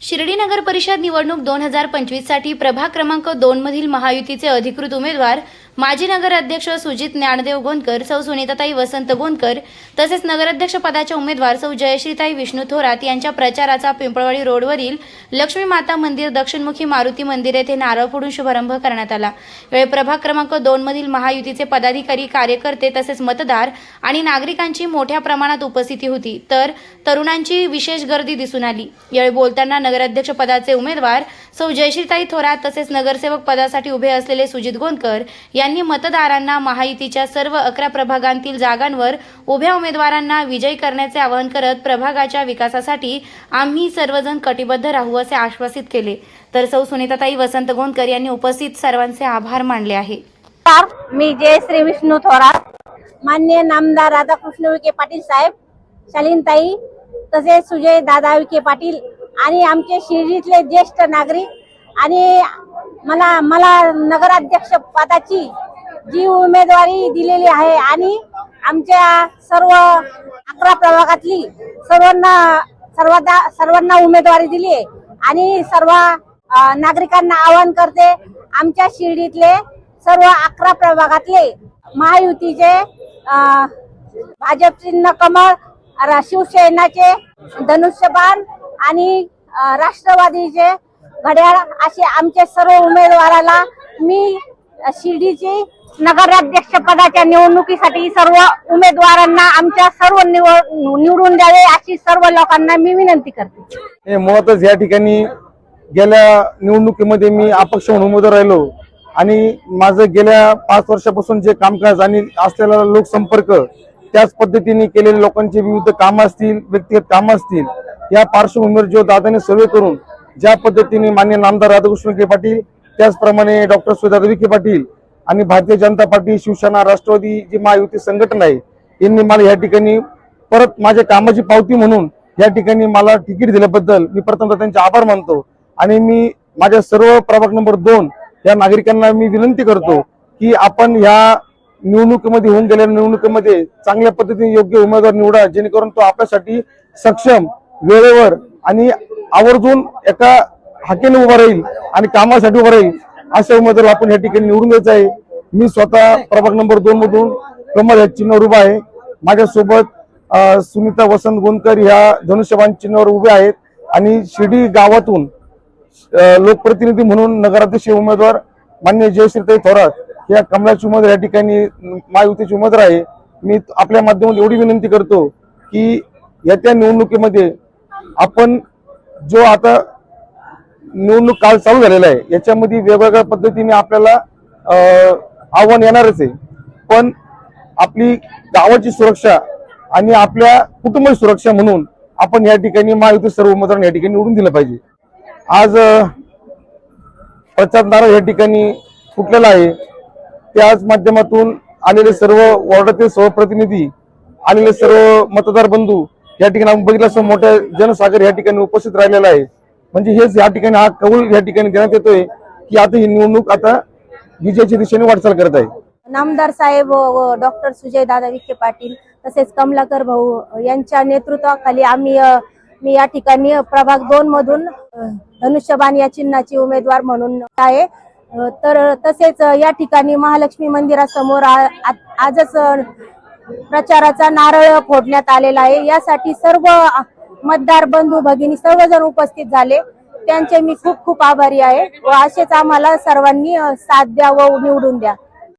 शिर्डी नगर परिषद निवडणूक दोन हजार पंचवीससाठी प्रभाग क्रमांक दोन मधील महायुतीचे अधिकृत उमेदवार माजी नगराध्यक्ष सुजित ज्ञानदेव गोंदकर सौ सुनीताताई वसंत गोंदकर तसेच नगराध्यक्ष पदाच्या उमेदवार सौ जयश्रीताई विष्णू थोरात यांच्या प्रचाराचा पिंपळवाडी रोडवरील लक्ष्मी माता मंदिर दक्षिणमुखी मारुती मंदिर येथे नारळ फोडून शुभारंभ करण्यात आला. वेळ प्रभाग क्रमांक दोन मधील महायुतीचे पदाधिकारी कार्यकर्ते तसेच मतदार आणि नागरिकांची मोठ्या प्रमाणात उपस्थिती होती. तर तरुणांची विशेष गर्दी दिसून आली. यावेळी बोलताना नगराध्यक्ष पदाचे उमेदवार सौ जयश्रीताई थोरात तसेच नगरसेवक पदासाठी उभे असलेले सुजित गोंदकर यांनी मतदारांना महायुतीच्या सर्व अकरा प्रभागांतील जागांवर उभ्या उमेदवारांना विजयी करण्याचे आवाहन करत प्रभागाच्या विकासासाठी आम्ही सर्वजण कटिबद्ध राहू असे आश्वासित केले. तर सौ सुनीताताई वसंत गोंदकर यांनी उपस्थित सर्वांचे आभार मानले आहे. मी जय श्री विष्णू थोरात. मान्य नामदार राधाकृष्ण विखे पाटील साहेब शालीनताई तसेच सुजय दादा विखे पाटील आणि आमचे शिर्डीतले ज्येष्ठ नागरिक आणि मला मला नगराध्यक्ष पदाची जी उमेदवारी दिलेली आहे आणि आमच्या सर्व अकरा प्रभागातली सर्वांना सर्वांना सर्वांना उमेदवारी दिली आहे आणि सर्व नागरिकांना आवाहन करते आमच्या शिर्डीतले सर्व अकरा प्रभागातले महायुतीचे भाजप चिन्ह कमळ शिवसेनाचे धनुष्यबाण आणि राष्ट्रवादीचे घड्याळ असे आमचे सर्व उमेदवाराला मी शिर्डीची नगराध्यक्ष पदाच्या निवडणुकीसाठी सर्व उमेदवारांना आमच्या सर्व निवड निवडून द्यावे अशी सर्व लोकांना मी विनंती करते. हे मुळातच या ठिकाणी गेल्या निवडणुकीमध्ये मी अपक्ष म्हणून उमेदवार राहिलो. आणि माझं गेल्या पाच वर्षापासून जे कामकाज आणि असलेला लोकसंपर्क त्याच पद्धतीने केलेले लोकांचे विविध कामं असतील व्यक्तिगत कामं असतील या पार्श्वभूमीवर जो दादाने सर्वे करून ज्या पद्धतीने मान्य नामदार राधाकृष्ण विखे पाटील त्याचप्रमाणे डॉक्टर सुधाकर विखे पाटील आणि भारतीय जनता पार्टी शिवसेना राष्ट्रवादी जी महायुती संघटना आहे यांनी मला या ठिकाणी परत माझ्या कामाची पावती म्हणून या ठिकाणी मला तिकीट दिल्याबद्दल मी प्रथमतः त्यांचे आभार मानतो आणि मी माझ्या सर्व प्रभाग नंबर दोन या नागरिकांना मी विनंती करतो की आपण ह्या निवडणुकीमध्ये होऊन गेलेल्या निवडणुकीमध्ये चांगल्या पद्धतीने योग्य उमेदवार निवडा जेणेकरून तो आपल्यासाठी सक्षम वेळेवर आणि आवर्जून एका हाकेने उभा राहील आणि कामासाठी उभा राहील अशा उमेदवार आपण या ठिकाणी निवडून द्यायचं आहे. मी स्वतः प्रभाग नंबर दोन मधून कमल या चिन्हावर उभा आहे. माझ्यासोबत सुनीता वसंत गोंदकर ह्या धनुष्यबान चिन्हावर उभे आहेत. आणि शिर्डी गावातून लोकप्रतिनिधी म्हणून नगराध्यक्ष उमेदवार मान्य जयश्रीताई थोरात या कमलाची उमेदवार या ठिकाणी महायुतीची उमेदवार आहे. मी आपल्या माध्यमात एवढी विनंती करतो की येत्या निवडणुकीमध्ये आपण जो आता निवडणूक काल चालू झालेला आहे याच्यामध्ये वेगवेगळ्या पद्धतीने आपल्याला आव्हान येणारच आहे. पण आपली गावाची सुरक्षा आणि आपल्या कुटुंबाची सुरक्षा म्हणून आपण या ठिकाणी महायुती सर्व उमेदवारांना या ठिकाणी निवडून दिलं पाहिजे. आज प्रचार नारा या ठिकाणी फुटलेला आहे. त्याच माध्यमातून आलेले सर्व वॉर्डातील सर्व प्रतिनिधी आलेले सर्व मतदार बंधू या ठिकाणी आपण बघितलं असं मोठ्या जनसागर या ठिकाणी उपस्थित राहिलेला आहे. म्हणजे हेच या ठिकाणी हा कौल या ठिकाणी देण्यात येतोय की आता ही निवडणूक आता विजयाच्या दिशेने वाटचाल करत आहे. नामदार साहेब व डॉक्टर सुजय दादा विखे पाटील तसेच कमलाकर भाऊ यांच्या नेतृत्वाखाली आम्ही मी या ठिकाणी प्रभाग दोन मधून अ, धनुष्यबाण या चिन्हाची उमेदवार म्हणून आहे. तर तसेच या ठिकाणी महालक्ष्मी मंदिरासमोर आजच प्रचाराचा नारळ फोडण्यात आलेला आहे. यासाठी सर्व मतदार बंधू भगिनी सर्वजण उपस्थित झाले. त्यांचे मी खूप खूप आभारी आहे व असेच आम्हाला सर्वांनी साथ द्या व निवडून द्या.